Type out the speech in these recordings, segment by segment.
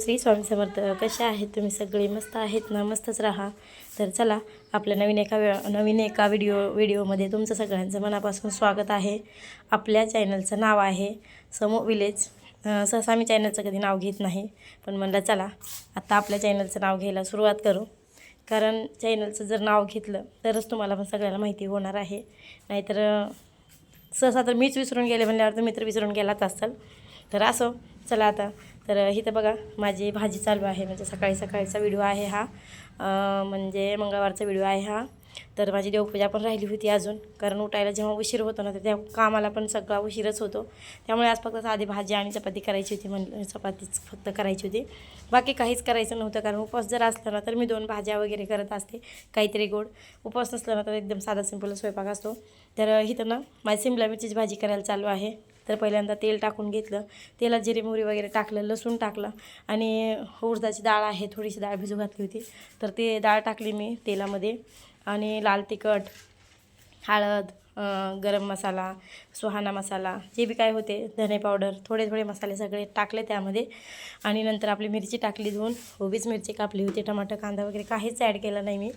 श्री स्वामी समर्थ. कसे आहेत तुम्ही सगळे? मस्त आहेत ना? मस्तच राहा. तर चला आपल्या नवीन एका वे नवीन एका व्हिडिओ व्हिडिओमध्ये तुमचं सगळ्यांचं मनापासून स्वागत आहे. आपल्या चॅनलचं नाव आहे समो विलेज सहसा मी चॅनलचं कधी नाव घेत नाही पण म्हणलं चला आत्ता आपल्या चॅनलचं नाव घ्यायला सुरुवात करू. कारण चॅनलचं जर नाव घेतलं तरच तुम्हाला पण सगळ्यांना माहिती होणार आहे. नाहीतर सहसा तर मीच विसरून गेले म्हणल्यावर तुम्ही तर विसरून गेलाच असाल. तर असं चला आता. तर इथं बघा माझी भाजी चालू आहे. म्हणजे सकाळी सकाळचा व्हिडिओ आहे हा. म्हणजे मंगळवारचा व्हिडिओ आहे हा. तर माझी देवपूजा पण राहिली होती अजून. कारण उठायला जेव्हा उशीर होतो ना तर त्या कामाला पण सगळा उशीरच होतो. त्यामुळे आज फक्त साधी भाजी आणि चपाती करायची होती म्हण चपातीच फक्त करायची होती. बाकी काहीच करायचं नव्हतं कारण उपवास जर असला ना तर मी दोन भाज्या वगैरे करत असते काहीतरी गोड. उपवास नसला ना तर एकदम साधा सिंपल स्वयंपाक असतो. तर इथं ना माझी सिमला मिरचीची भाजी करायला चालू आहे. तर पहिल्यांदा तेल टाकून घेतलं. तेलात जिरे मोहरी वगैरे टाकलं लसूण टाकलं आणि उडदाची डाळ आहे थोडीशी डाळ भिजू घातली होती. तर ते डाळ टाकली मी तेलामध्ये. आणि लाल तिखट हळद. गरम मसाला सुहाना मसाला जे बी काय होते? धने पावडर थोडे थोडे मसाले सगळे टाकले त्यामध्ये. आणि नंतर आपली मिरची टाकली धुवून उभीच मिरची कापली होती टमाटर कांदा वगैरे काहीच ॲड केलं नाही मी.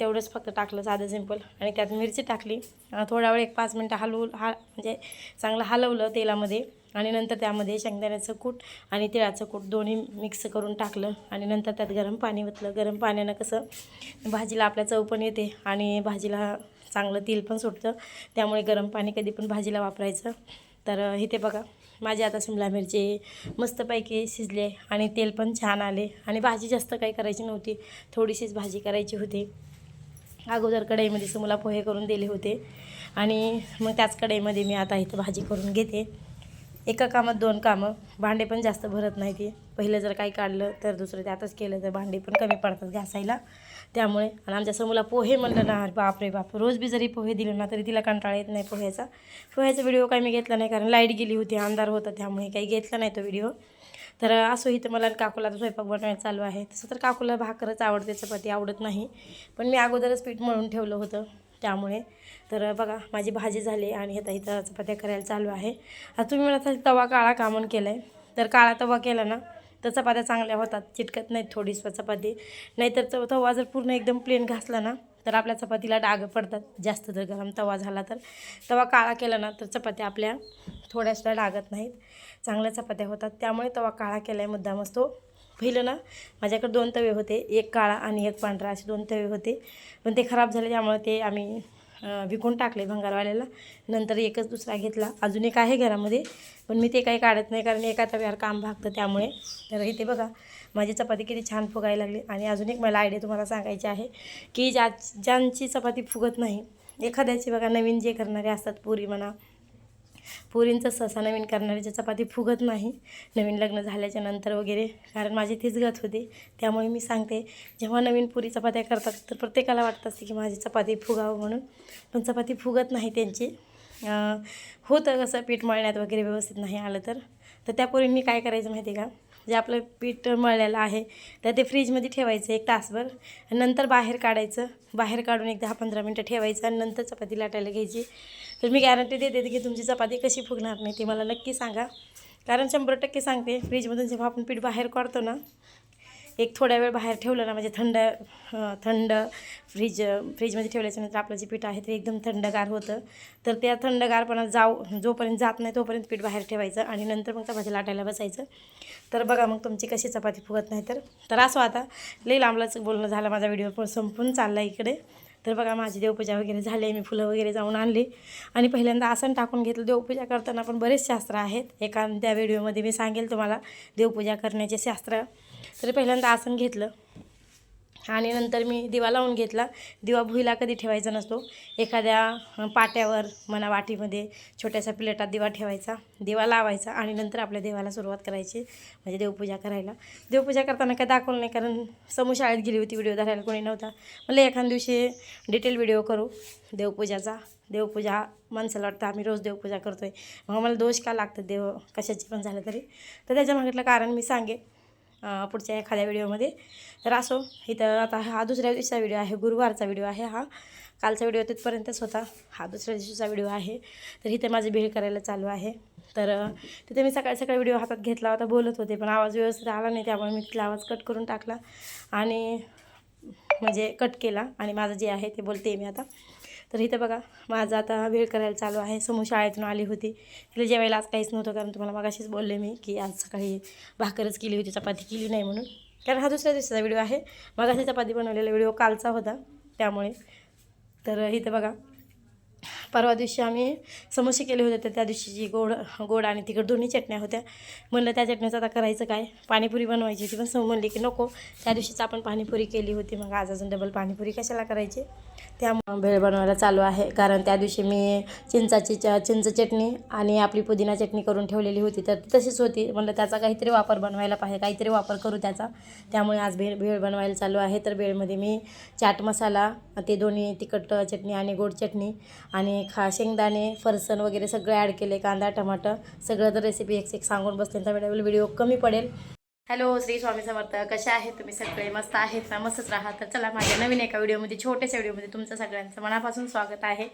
तेवढंच फक्त टाकलं साधं सिंपल आणि त्यात मिरची टाकली. थोडा वेळ एक पाच मिनटं हलवू हा म्हणजे चांगलं हलवलं तेलामध्ये. आणि नंतर त्यामध्ये शेंगदाण्याचं कूट आणि तिळाचं कूट दोन्ही मिक्स करून टाकलं. आणि नंतर त्यात गरम पाणी ओतलं. गरम पाण्यानं कसं? भाजीला आपल्या चव पण येते आणि भाजीला चांगलं तेल पण सुटतं. त्यामुळे गरम पाणी कधी पण भाजीला वापरायचं. तर इथे बघा माझी आता शिमला मिरची मस्तपैकी शिजले आणि तेल पण छान आले. आणि भाजी जास्त काही करायची नव्हती. थोडीशीच भाजी करायची होती. अगोदर कढईमध्ये मला पोहे करून दिले होते. आणि मग त्याच कढईमध्ये मी आता इथं भाजी करून घेते. एका कामात दोन कामं भांडे पण जास्त भरत नाही ती. पहिलं जर काही काढलं तर दुसरं त्यातच केलं तर भांडे पण कमी पडतात घासायला. त्यामुळे आणि आमच्यासमला पोहे म्हणलं ना बाप रे बाप रोज बी जरी पोहे दिले ना तरी तिला कंटाळा येत नाही पोह्याचा. पोह्याचा व्हिडिओ काही मी घेतला नाही कारण लाइट गेली होती अंधार होता त्यामुळे काही घेतला नाही तो व्हिडिओ तर असो इथं मला काकूला स्वयंपाक बनवायला चालू आहे. तसं तर काकूला भाकरच आवडते चपाती आवडत नाही. पण मी अगोदरच पीठ मळून ठेवलं होतं. त्यामुळे. तर बघा माझी भाजी झाली आणि आता इथं चपात्या करायला चालू आहे. आता तुम्ही म्हणत असाल तवा काळा कामून केला आहे तर काळा तवा केला ना तर चपात्या चांगल्या होतात. चिटकत नाहीत थोडी चपाती. नाहीतर च तवा जर पूर्ण एकदम प्लेन घासला ना तर आपल्या चपातीला डाग पडतात. जास्त जर गरम तवा झाला तर. तवा काळा केला ना तर चपात्या आपल्या थोड्याशा डागत नाहीत. चांगल्या चपात्या होतात. त्यामुळे तवा काळा केला आहे मुद्दामच तो पहिलं ना माझ्याकडे दोन तवे होते एक काळा आणि एक पांढरा असे दोन तवे होते. पण ते खराब झाले त्यामुळे ते आम्ही विकून टाकले भंगारवाल्याला. नंतर एकच दुसरा घेतला. अजून एक आहे घरामध्ये पण मी ते काही काढत नाही कारण एका तव्यावर काम भागतं त्यामुळे. तर इथे बघा माझी चपाती किती छान फुगायला लागली. आणि अजून एक मला आयडिया तुम्हाला सांगायची आहे की ज्या ज्यांची चपाती फुगत नाही एखाद्याची बघा नवीन जे करणारे असतात पुरी म्हणा पुरींचं सहसा नवीन करणारी चपाती फुगत नाही नवीन लग्न झाल्याच्यानंतर वगैरे. कारण माझी तीच गत होती. त्यामुळे मी सांगते जेव्हा नवीन पुरी चपात्या करतात तर प्रत्येकाला वाटत असते की माझी चपाती फुगावं म्हणून. पण चपाती फुगत नाही त्यांची. होतं कसं पीठ मळण्यात वगैरे व्यवस्थित नाही आलं तर. तर त्या पोरींनी काय करायचं माहिती आहे का? जे आपलं पीठ मळलेलं आहे तर ते फ्रीजमध्ये ठेवायचं एक तासभर. आणि नंतर बाहेर काढायचं. बाहेर काढून एक दहा पंधरा मिनटं ठेवायचं आणि नंतर चपाती लाटायला घ्यायची. तर मी गॅरंटी देते की तुमची चपाती कशी फुगणार नाही ते मला नक्की सांगा. कारण शंभर टक्के सांगते फ्रीजमधून जेव्हा आपण पीठ बाहेर काढतो ना एक थोड्या वेळ बाहेर ठेवलं ना म्हणजे थंड थंड फ्रीज फ्रीजमध्ये ठेवल्याच्यानंतर आपलं जे पीठ आहे ते एकदम थंडगार होतं. तर त्या थंडगारपणा जाऊ जोपर्यंत जात नाही तोपर्यंत पीठ बाहेर ठेवायचं आणि नंतर मग चपाती लाटायला बसायचं. तर बघा मग तुमची कशी चपाती फुगत नाही तर. तर असं आता लई लांबलाच बोलणं झालं माझा व्हिडिओ पण संपून चालला इकडे. तर बघा माझी देवपूजा वगैरे झाली मी फुलं वगैरे जाऊन आणली. आणि पहिल्यांदा आसन टाकून घेतलं. देवपूजा करताना पण बरेच शास्त्र आहेत. एका त्या व्हिडिओमध्ये मी सांगेल तुम्हाला देवपूजा करण्याचे शास्त्र. तर पहिल्यांदा आसन घेतलं. आणि नंतर मी दिवा लावून घेतला. दिवा भुईला कधी ठेवायचा नसतो. एखाद्या पाट्यावर म्हणा वाटीमध्ये छोट्याशा प्लेटात दिवा ठेवायचा. दिवा लावायचा आणि नंतर आपल्या देवाला सुरुवात करायची म्हणजे देवपूजा करायला. देवपूजा करताना काय दाखवलं नाही कारण समूह शाळेत गेली होती व्हिडिओ धरायला कोणी नव्हता. म्हणलं एखाद्या दिवशी डिटेल व्हिडिओ करू देवपूजाचा. देवपूजा माणसाला वाटतं आम्ही रोज देवपूजा करतो आहे मग मला दोष का लागतं देव कशाची पण झालं तरी. तर त्याच्या मागितलं कारण मी सांगेन. पुढच्या एखाद्या व्हिडिओमध्ये. तर असो इथं आता हा दुसऱ्या दिवशीचा व्हिडिओ आहे गुरुवारचा व्हिडिओ आहे हा. कालचा व्हिडिओ तिथपर्यंतच होता हा दुसऱ्या दिवशीचा व्हिडिओ आहे. तर इथे माझी भेळ करायला चालू आहे. तर तिथे मी सकाळी सकाळी व्हिडिओ हातात घेतला होता बोलत होते पण आवाज व्यवस्थित आला नाही त्यामुळे मी तिथला आवाज कट करून टाकला आणि म्हणजे कट केला आणि माझं जे आहे ते बोलते मी आता. तर इथं बघा माझं आता वेळ करायला चालू आहे. समोर शाळेतून आली होती. तिला जेवायला आज काहीच नव्हतं कारण तुम्हाला मगाशीच बोलले मी की आज सकाळी भाकरच केली होती चपाती केली नाही म्हणून. कारण हा दुसऱ्या दिवसाचा व्हिडिओ आहे. मगाशी चपाती बनवलेला व्हिडिओ कालचा होता त्यामुळे. तर इथं बघा परवा दिवशी आम्ही समोसे केले होते तर त्या दिवशीची गोड गोड आणि तिखट दोन्ही चटण्या होत्या. म्हणलं त्या चटण्याचं आता करायचं काय? पाणीपुरी बनवायची होती पण समोर म्हणली की नको. त्या दिवशीच आपण पाणीपुरी केली होती. मग आज अजून डबल पाणीपुरी कशाला करायची? त्यामुळे भेळ बनवायला चालू आहे. कारण त्या दिवशी मी चिंचाची च चिंच चटणी आणि आपली पुदिना चटणी करून ठेवलेली होती तर ती तशीच होती. म्हणलं त्याचा काहीतरी वापर बनवायला पाहिजे काहीतरी वापर करू त्याचा. त्यामुळे आज भेळ भेळ बनवायला चालू आहे. तर भेळमध्ये मी चाट मसाला ते दोन्ही तिखट चटणी आणि गोड चटणी आणि खा शेंगदाणे फरसण वगैरे सगळं ॲड केले कांदा टमाटर सगळं तर रेसिपी एक एक सांगून बसते तर व्हिडिओ कमी पडेल. हॅलो श्री स्वामी समर्थ. कसे आहेत तुम्ही सगळे? मस्त आहेत ना? मस्तच राहा. तर चला माझ्या नवीन एका व्हिडिओमध्ये छोट्याशा व्हिडिओमध्ये तुमचं सगळ्यांचं मनापासून स्वागत आहे.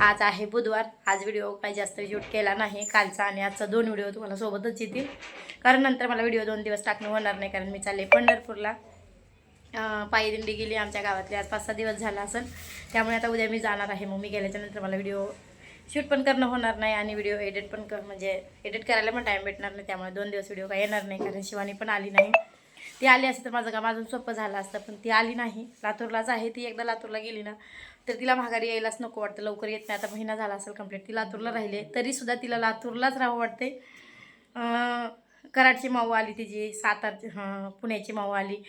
आज आहे बुधवार. आज व्हिडिओ काही जास्त शूट केला नाही. कालचा आणि आजचा दोन व्हिडिओ तुम्हाला सोबतच येतील. कारण नंतर मला व्हिडिओ दोन दिवस टाकणं होणार नाही कारण मी चालले पंढरपूरला. पायी दिंडी गेली आमच्या गावातली आज पाच सहा दिवस झाला असेल त्यामुळे आता उद्या मी जाणार आहे. मम्मी गेल्याच्यानंतर मला व्हिडिओ शूट पण करणं होणार नाही आणि व्हिडिओ एडिट पण कर म्हणजे एडिट करायला पण टाईम भेटणार नाही. त्यामुळे दोन दिवस व्हिडिओ काय येणार नाही कारण शिवानी पण आली नाही. ती आली असते तर माझं काम अजून सोपं झालं असतं पण ती आली नाही. लातूरलाच आहे ती. एकदा लातूरला गेली ना तर तिला माघारी यायलाच नको वाटतं. लवकर येत नाही. आता महिना झाला असेल कंप्लीट ती लातूरला राहिले तरीसुद्धा तिला लातूरलाच राहावं वाटते कराडची माऊ आली तिची सातारची हां पुण्याची माऊ आली.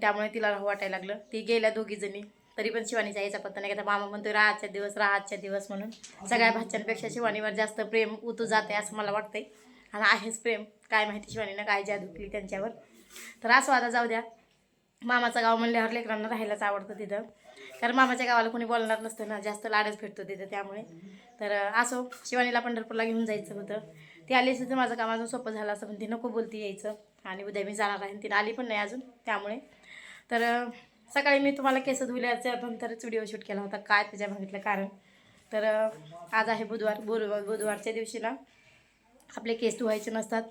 त्यामुळे तिला राहू वाटायला लागलं. ती गेल्या दोघीजणी तरी पण शिवानी आईचा पत्ता नाही का? आता मामा म्हणतो राहाच्या दिवस राहाच्या दिवस म्हणून. सगळ्या भाच्यांपेक्षा शिवानीवर जास्त प्रेम उतू जाते असं मला वाटतंय. आणि आहेच प्रेम. काय माहिती शिवानीनं काय जादू केली त्यांच्यावर. तर असं आता जाऊ द्या. मामाचं गाव म्हणल्यावर लेकरांना राहायलाच आवडतं तिथं. कारण मामाच्या गावाला कोणी बोलणार नसतं ना. जास्त लाडच भेटतो तिथं त्यामुळे. तर असो शिवानीला पंढरपूरला घेऊन जायचं होतं. ती आली असं तर माझं काम अजून सोपं झालं असं पण ती नको बोलती यायचं. आणि उद्या मी जाणार आहे आणि तिला आली पण नाही अजून त्यामुळे. तर सकाळी मी तुम्हाला केस धुल्याच्या नंतरच व्हिडिओ शूट केला होता काय त्याच्या मागितलं कारण. तर आज आहे बुधवार बुधवार बुधवारच्या दिवशी ना आपले केस धुवायचे नसतात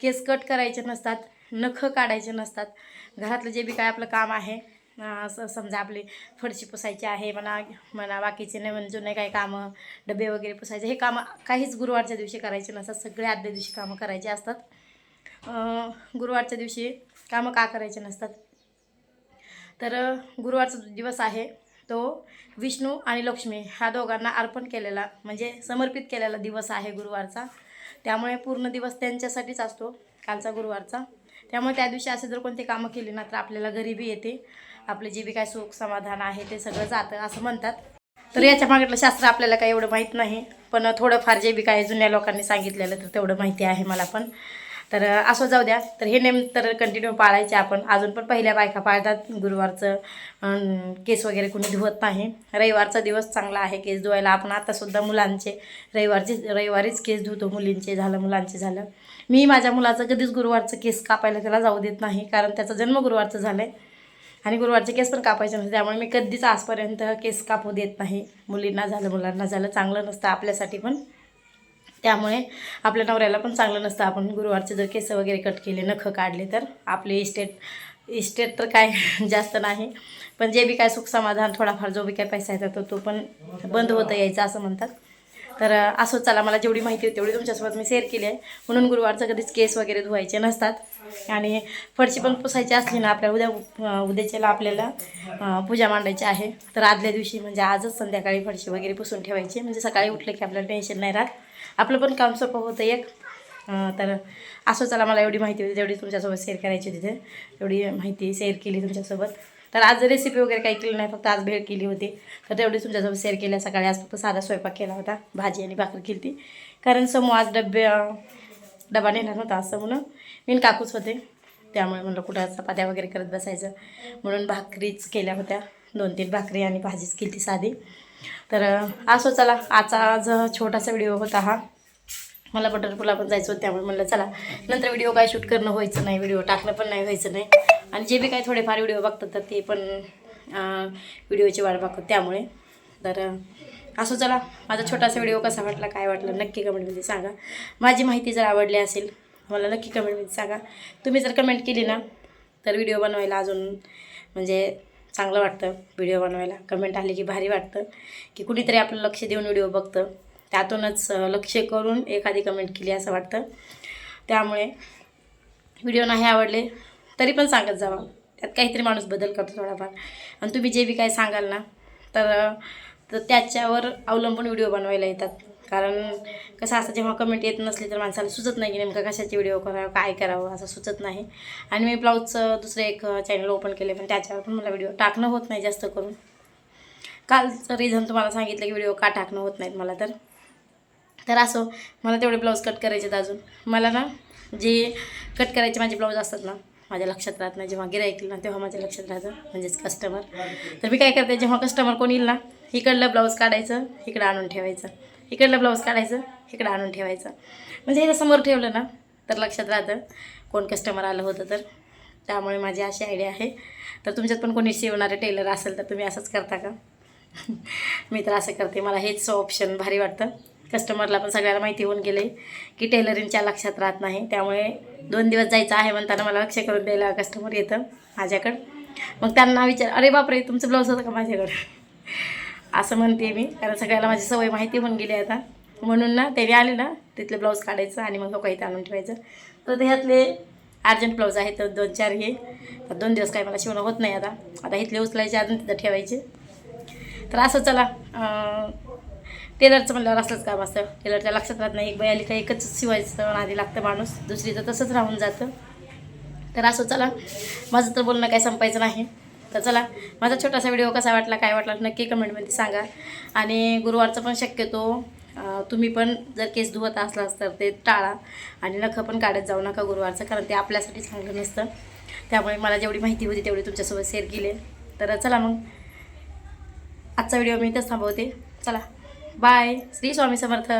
केस कट करायचे नसतात नखं काढायचे नसतात. घरातलं जे बी काय आपलं काम आहे असं समजा आपली फरशी पुसायची आहे म्हणा म्हणा बाकीचे नवीन जुने काही कामं डबे वगैरे पुसायचे हे कामं काहीच गुरुवारच्या दिवशी करायचे नसतात सगळे आदल्या दिवशी कामं करायचे असतात. गुरुवारच्या दिवशी कामं का करायचे नसतात? तर गुरुवारचा जो दिवस आहे तो विष्णू आणि लक्ष्मी ह्या दोघांना अर्पण केलेला म्हणजे समर्पित केलेला दिवस आहे गुरुवारचा. त्यामुळे पूर्ण दिवस त्यांच्यासाठीच असतो कालचा गुरुवारचा. त्यामुळे त्या दिवशी असे जर कोणते कामं केली ना तर आपल्याला गरिबी येते. आपलं जे बी काय सुख समाधान आहे ते सगळं जातं असं म्हणतात. तर याच्या मागितलं शास्त्र आपल्याला काही एवढं माहीत नाही. पण थोडंफार जे बी काय जुन्या लोकांनी सांगितलेलं तर तेवढं माहिती आहे मला पण. तर असं जाऊ द्या. तर हे नेम तर कंटिन्यू पाळायचे आपण. अजून पण पहिल्या बायका पाळतात. गुरुवारचं केस वगैरे कोणी धुवत नाही. रविवारचा दिवस चांगला आहे केस धुवायला. आपण आतासुद्धा मुलांचे रविवारचे रविवारीच केस धुतो मुलींचे. झालं मुलांचे झालं. मी माझ्या मुलाचं कधीच गुरुवारचं केस कापायला त्याला जाऊ देत नाही. कारण त्याचा जन्म गुरुवारचं झालं आहे आणि गुरुवारचे केस पण कापायचे नसते त्यामुळे मी कधीच आजपर्यंत केस कापू देत नाही. मुलींना झालं मुलांना झालं चांगलं नसतं आपल्यासाठी पण. त्यामुळे आपल्या नवऱ्याला पण चांगलं नसतं. आपण गुरुवारचे जर केस वगैरे कट केले नखं काढले तर आपले इस्टेट इस्टेट तर काय जास्त नाही. पण जे बी काय सुख समाधान थोडाफार जो बी काय पैसा येतो तो तो पण बंद होतं यायचा असं म्हणतात. तर असं चला मला जेवढी माहिती होती तेवढी तुमच्यासोबत मी शेअर केली आहे. म्हणून गुरुवारचं कधीच केस वगैरे धुवायचे नसतात. आणि फरशी पण पुसायची असली ना आपल्या उद्या उद्याच्याला आपल्याला पूजा मांडायची आहे. तर आदल्या दिवशी म्हणजे आजच संध्याकाळी फरशी वगैरे पुसून ठेवायची. म्हणजे सकाळी उठलं की आपल्याला टेन्शन नाही राहत. आपलं पण काम सोपं होतं एक. तर असं चला मला एवढी माहिती होती तेवढी तुमच्यासोबत शेअर करायची होती तर एवढी माहिती शेअर केली तुमच्यासोबत. तर आज रेसिपी वगैरे काही केली नाही फक्त आज भेळ केली होती. तर तेवढी तुमच्यासोबत शेअर केल्या. सकाळी आज फक्त साधा स्वयंपाक केला होता. भाजी आणि भाकरी केली होती. कारण समूह आज डबे डबा नेणार होता असं म्हणून. मी काकूच होते. त्यामुळे म्हणलं कुठं चपात्या वगैरे करत बसायचं. म्हणून भाकरीच केल्या होत्या. दोन तीन भाकरी आणि भाजीच केली ती साधी. तर असो चला. आजचा आज छोटासा व्हिडिओ होता हा. मला बटरफुला पण जायचं होतं. त्यामुळे म्हणलं चला. नंतर व्हिडिओ काय शूट करणं व्हायचं नाही. व्हिडिओ टाकणं पण नाही व्हायचं नाही. आणि जे बी काही थोडेफार व्हिडिओ बघतात तर ते पण व्हिडिओची वाट बघतात त्यामुळे. तर असो चला माझा छोटासा व्हिडिओ कसा वाटला काय वाटलं नक्की कमेंटमध्ये सांगा. माझी माहिती जर आवडली असेल मला नक्की कमेंटमध्ये सांगा. तुम्ही जर कमेंट केली ना तर व्हिडिओ बनवायला अजून म्हणजे चांगलं वाटतं व्हिडिओ बनवायला. कमेंट आली की भारी वाटतं की कुणीतरी आपलं लक्ष देऊन व्हिडिओ बघतं. त्यातूनच लक्ष करून एखादी कमेंट केली असं वाटतं. त्यामुळे व्हिडिओ नाही आवडले तरी पण सांगत जावा. त्यात काहीतरी माणूस बदल करतो थोडाफार. आणि तुम्ही जे बी काय सांगाल ना तर तर त्याच्यावर अवलंबून व्हिडिओ बनवायला येतात. कारण कसं असं जेव्हा कमेंट येत नसली तर माणसाला सुचत नाही की नेमकं कशाची व्हिडिओ करावं काय करावं असं सुचत नाही. आणि मी ब्लाऊजचं दुसरं एक चॅनल ओपन केले पण त्याच्यावर पण मला व्हिडिओ टाकणं होत नाही जास्त करून. कालचं रिझन तुम्हाला सांगितलं की व्हिडिओ का टाकणं होत नाहीत मला तर. तर असो मला तेवढे ब्लाऊज कट करायचे आहेत अजून. मला ना जे कट करायचे माझे ब्लाऊज असतात ना माझ्या लक्षात राहत नाही. जेव्हा गिरायक येईल ना तेव्हा माझ्या लक्षात राहतं म्हणजेच कस्टमर तर मी काय करते जेव्हा कस्टमर कोण येईल ना इकडलं ब्लाऊज काढायचं इकडं आणून ठेवायचं. इकडलं ब्लाऊज काढायचं इकडं आणून ठेवायचं. म्हणजे हे समोर ठेवलं ना तर लक्षात राहतं. कोण कस्टमर आलं होतं तर. त्यामुळे माझी अशी आयडिया आहे. तर तुमच्यात पण कोणी शिवणारे टेलर असेल तर तुम्ही असंच करता का? मी तर असं करते. मला हेच ऑप्शन भारी वाटतं. कस्टमरला पण सगळ्याला माहिती होऊन गेले की टेलरिंगच्या लक्षात राहत नाही. त्यामुळे दोन दिवस जायचं आहे म्हणताना मला लक्ष करून द्यायला कस्टमर येतं माझ्याकडं. मग त्यांना विचार अरे बापरे तुमचं ब्लाऊज होतं का माझ्याकडं? असं म्हणते मी. कारण सगळ्याला माझी सवय माहिती होऊन गेली आता. म्हणून ना त्याने आले ना तिथले ब्लाऊज काढायचं आणि मग काही आणून ठेवायचं. तर ह्यातले अर्जंट ब्लाऊज आहेत तर दोन चार हे. तर दोन दिवस काय मला शिवणं होत नाही आता. आता इथले उचलायचे अजून तिथं ठेवायचे. तर असं चला टेलरचं म्हणल्यावर असलंच काम असतं. टेलरच्या लक्षात राहत नाही एक बाई आली का एकच शिवायचं आधी लागतं माणूस. दुसरीचं तसंच राहून जातं. तर असं चला. माझं तर बोलणं काही संपायचं नाही. तर चला माझा छोटासा व्हिडिओ कसा वाटला काय वाटला नक्की कमेंटमध्ये सांगा. आणि गुरुवारचं पण शक्यतो तुम्ही पण जर केस धुवत असलास तर ते टाळा आणि नखं पण काढत जाऊ नका गुरुवारचं कारण ते आपल्यासाठी चांगलं नसतं. त्यामुळे मला जेवढी माहिती होती तेवढी तुमच्यासोबत शेअर केली. तर चला मग आजचा व्हिडिओ मी इथंच थांबवते. चला बाय श्री स्वामी समर्थ.